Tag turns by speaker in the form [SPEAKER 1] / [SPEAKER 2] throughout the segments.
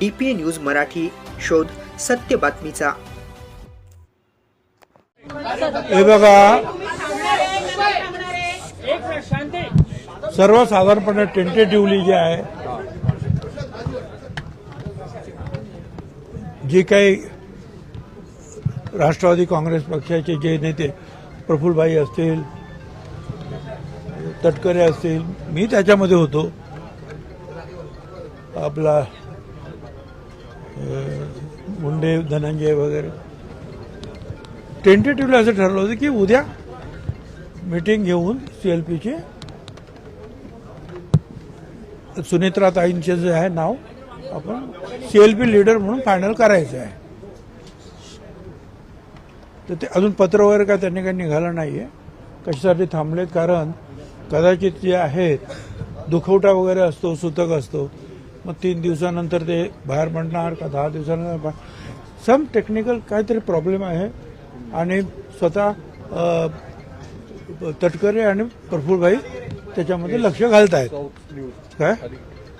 [SPEAKER 1] D P news Marathi शोध सत्य बातमीचा.
[SPEAKER 2] हे बघा. सर्वसाधारणपणे टेंटेटिव्हली जे आहे जे काही राष्ट्रवादी काँग्रेस पक्षाचे जे नेते प्रफुल्लभाई असतील तटकरे असतील मी त्याच्यामध्ये होतो. आपला मुंडे धनंजय वगैरे. टेंटेटिव्हली असं ठरलं होतं की उद्या मीटिंग घेऊन सी एल पीची सुनेत्रा ताईंचे जे आहे नाव आपण सी एल पी लिडर म्हणून फायनल करायचं आहे. तर ते अजून पत्र वगैरे काय त्यांनी काही निघालं नाही आहे कशासाठी थांबलेत? कारण कदाचित जे आहेत दुखवटा वगैरे असतो सुतक असतो मग तीन दिवसानंतर ते बाहेर पडणार का दहा दिवसानंतर सम टेक्निकल काहीतरी प्रॉब्लेम आहे. आणि स्वतः तटकरे आणि प्रफुलभाई त्याच्यामध्ये लक्ष घालत आहेत काय?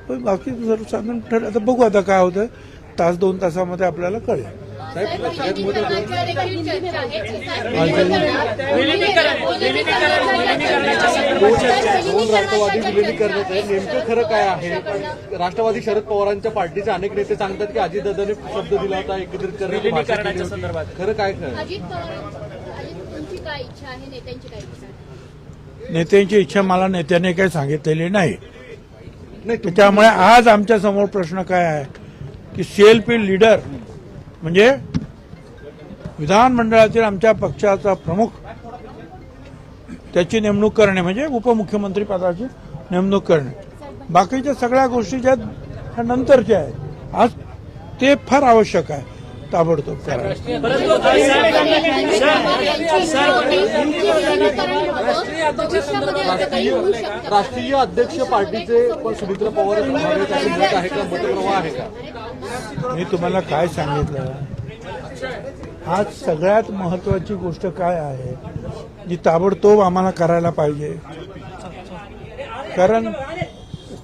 [SPEAKER 2] पण बाकी सर्वसाधारण ठर आता बघू आता काय होतं तास दोन तासामध्ये आपल्याला कळेल.
[SPEAKER 3] दोन राष्ट्रवादी विलिनीकरणाचं आहे. नेमकं खरं काय आहे? राष्ट्रवादी शरद पवारांच्या पार्टीचे अनेक नेते सांगतात की अजितदादांनी शब्द दिला होता एकत्रित करण्याच्या संदर्भात. खरं काय खरं?
[SPEAKER 4] अजित पवार अजित काय इच्छा आहे? नेत्यांची काय इच्छा
[SPEAKER 2] नेत्यांची इच्छा मला नेत्याने काही सांगितलेली नाही. त्याच्यामुळे आज आमच्यासमोर प्रश्न काय आहे? की सीएलपी लीडर. म्हणजे विधानमंडळातील आमच्या पक्षाचा प्रमुख त्याची नेमणूक करणे म्हणजे उपमुख्यमंत्री पदाची नेमणूक करणे. बाकीच्या सगळ्या गोष्टी ज्या ह्या नंतरच्या आहेत आज ते फार आवश्यक आहे ताबडतोब करायला.
[SPEAKER 3] राष्ट्रीय अध्यक्ष पार्टीचे पण सुमित्रा पवार आहे का मतप्रवाह आहे का?
[SPEAKER 2] मी तुम्हाला काय सांगितलं? आज सगळ्यात महत्वाची गोष्ट काय आहे? जी ताबडतोब आम्हाला करायला पाहिजे. कारण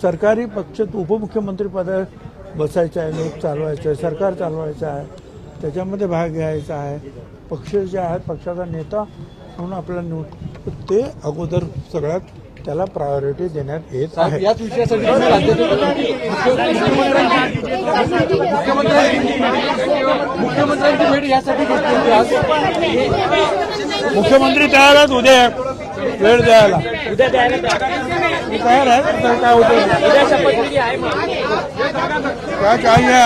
[SPEAKER 2] सरकारी पक्षात उपमुख्यमंत्री पद बसायचं आहे लोक चालवायचं आहे सरकार चालवायचं आहे त्याच्यामध्ये भाग घ्यायचा आहे. पक्ष जे आहेत पक्षाचा नेता म्हणून आपल्याला निवड ते अगोदर सगळ्यात त्याला प्रायोरिटी देण्यात येत आहे.
[SPEAKER 3] याच विषयासाठी मुख्यमंत्र्यांची भेट यासाठी घेतली होती आज.
[SPEAKER 2] मुख्यमंत्री तयार आहेत उद्या वेळ द्यायला.
[SPEAKER 5] उद्या द्यायला
[SPEAKER 2] मी तयार तर काय होतं क्या चाहिए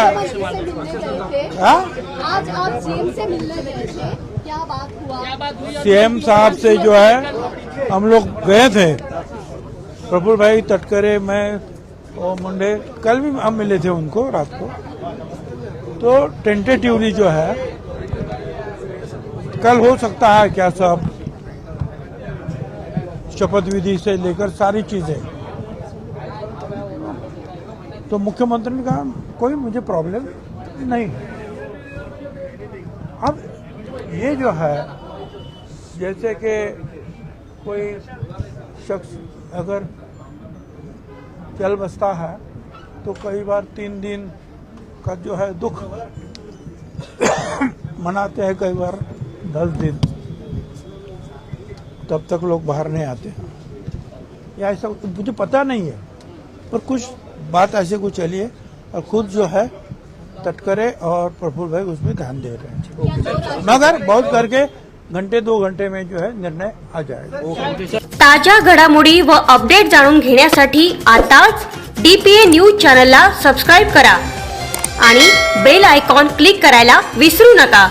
[SPEAKER 2] हाँ?
[SPEAKER 4] आज आप सीएम से मिलने गए थे क्या बात हुआ?
[SPEAKER 2] सीएम साहब से जो है हम लोग गए थे। प्रफुल्ल भाई तटकरे, मैं और मुंडे, कल भी हम मिले थे उनको रात को। तो टेंटेटिवली जो है, कल हो सकता है क्या सब? शपथ विधि से लेकर सारी चीज़ें। तो मुख्यमंत्री ने कहा, कोई मुझे प्रॉब्लम नहीं अब ये जो है, जैसे कि कोई शख्स अगर चल बसता है तो कई बार तीन दिन का जो है दुख मनाते हैं कई बार दस दिन। तब तक लोग बाहर नहीं आते। या ऐसा मुझे पता नहीं है पर कुछ बात ऐसे कुछ चली है और खुद जो है तटकरे और प्रफुल्ल भाई उसमें ध्यान दे रहे हैं। मगर बहुत करके घंटे दो घंटे में जो है निर्णय आ जाएगा।
[SPEAKER 6] ताज्या घडामोडी व अपडेट जाणून घेण्यासाठी आताच डीपीए न्यूज चॅनलला सबस्क्राईब करा आणि बेल आयकॉन क्लिक करायला विसरू नका.